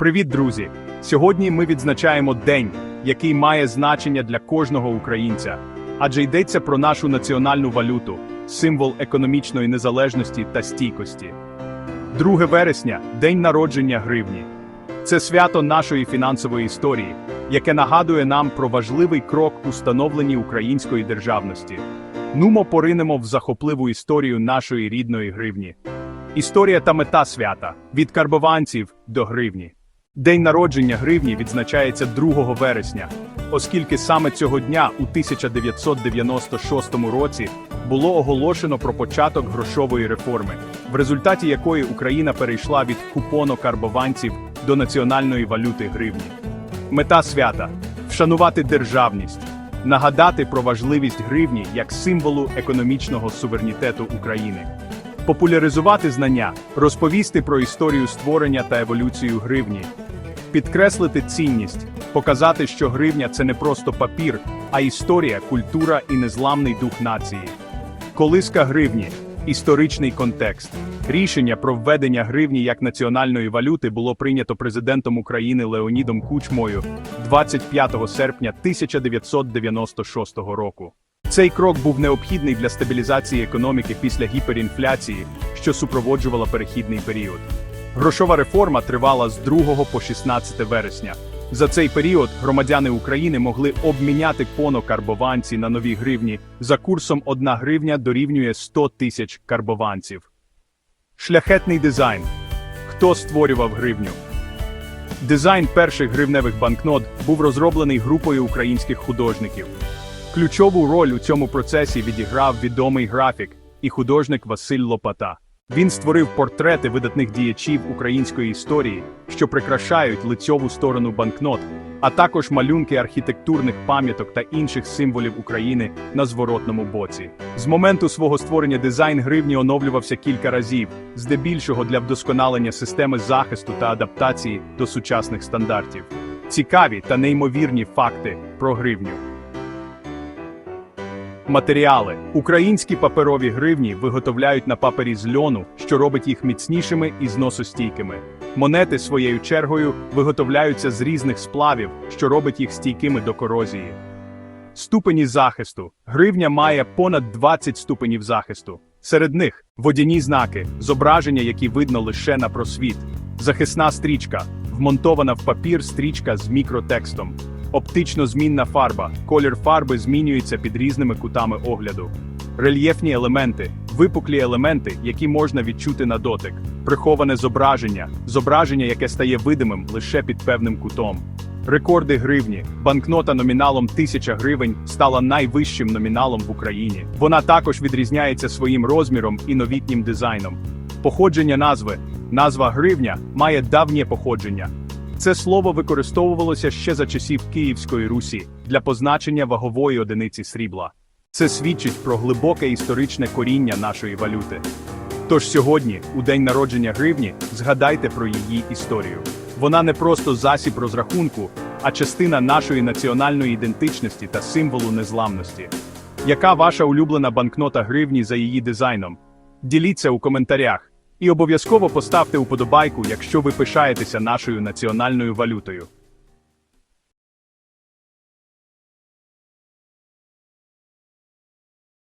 Привіт, друзі! Сьогодні ми відзначаємо день, який має значення для кожного українця, адже йдеться про нашу національну валюту, символ економічної незалежності та стійкості. 2 вересня день народження гривні. Це свято нашої фінансової історії, яке нагадує нам про важливий крок у становленні української державності. Нумо поринемо в захопливу історію нашої рідної гривні. Історія та мета свята від карбованців до гривні. День народження гривні відзначається 2 вересня, оскільки саме цього дня у 1996 році було оголошено про початок грошової реформи, в результаті якої Україна перейшла від купоно-карбованців до національної валюти гривні. Мета свята вшанувати державність, нагадати про важливість гривні як символу економічного суверенітету України. Популяризувати знання, розповісти про історію створення та еволюцію гривні, підкреслити цінність, показати, що гривня це не просто папір, а історія, культура і незламний дух нації. Колиска гривні історичний контекст. Рішення про введення гривні як національної валюти було прийнято президентом України Леонідом Кучмою 25 серпня 1996 року. Цей крок був необхідний для стабілізації економіки після гіперінфляції, що супроводжувала перехідний період. Грошова реформа тривала з 2 по 16 вересня. За цей період громадяни України могли обміняти поно-карбованці на нові гривні за курсом 1 гривня дорівнює 100 тисяч карбованців. Шляхетний дизайн. Хто створював гривню? Дизайн перших гривневих банкнот був розроблений групою українських художників. Ключову роль у цьому процесі відіграв відомий графік і художник Василь Лопата. Він створив портрети видатних діячів української історії, що прикрашають лицьову сторону банкнот, а також малюнки архітектурних пам'яток та інших символів України на зворотному боці. З моменту свого створення дизайн гривні оновлювався кілька разів, здебільшого для вдосконалення системи захисту та адаптації до сучасних стандартів. Цікаві та неймовірні факти про гривню. Матеріали українські паперові гривні виготовляють на папері з льону, що робить їх міцнішими і зносостійкими. Монети своєю чергою виготовляються з різних сплавів, що робить їх стійкими до корозії. Ступені захисту. Гривня має понад 20 ступенів захисту. Серед них водяні знаки, зображення, які видно лише на просвіт, захисна стрічка, вмонтована в папір стрічка з мікротекстом. Оптично змінна фарба. Колір фарби змінюється під різними кутами огляду. Рельєфні елементи, випуклі елементи, які можна відчути на дотик. Приховане зображення, зображення, яке стає видимим лише під певним кутом. Рекорди гривні. Банкнота номіналом 1000 гривень стала найвищим номіналом в Україні. Вона також відрізняється своїм розміром і новітнім дизайном. Походження назви. Назва гривня має давнє походження. Це слово використовувалося ще за часів Київської Русі для позначення вагової одиниці срібла. Це свідчить про глибоке історичне коріння нашої валюти. Тож сьогодні, у день народження гривні, згадайте про її історію. Вона не просто засіб розрахунку, а частина нашої національної ідентичності та символу незламності. Яка ваша улюблена банкнота гривні за її дизайном? Діліться у коментарях. І обов'язково поставте уподобайку, якщо ви пишаєтеся нашою національною валютою.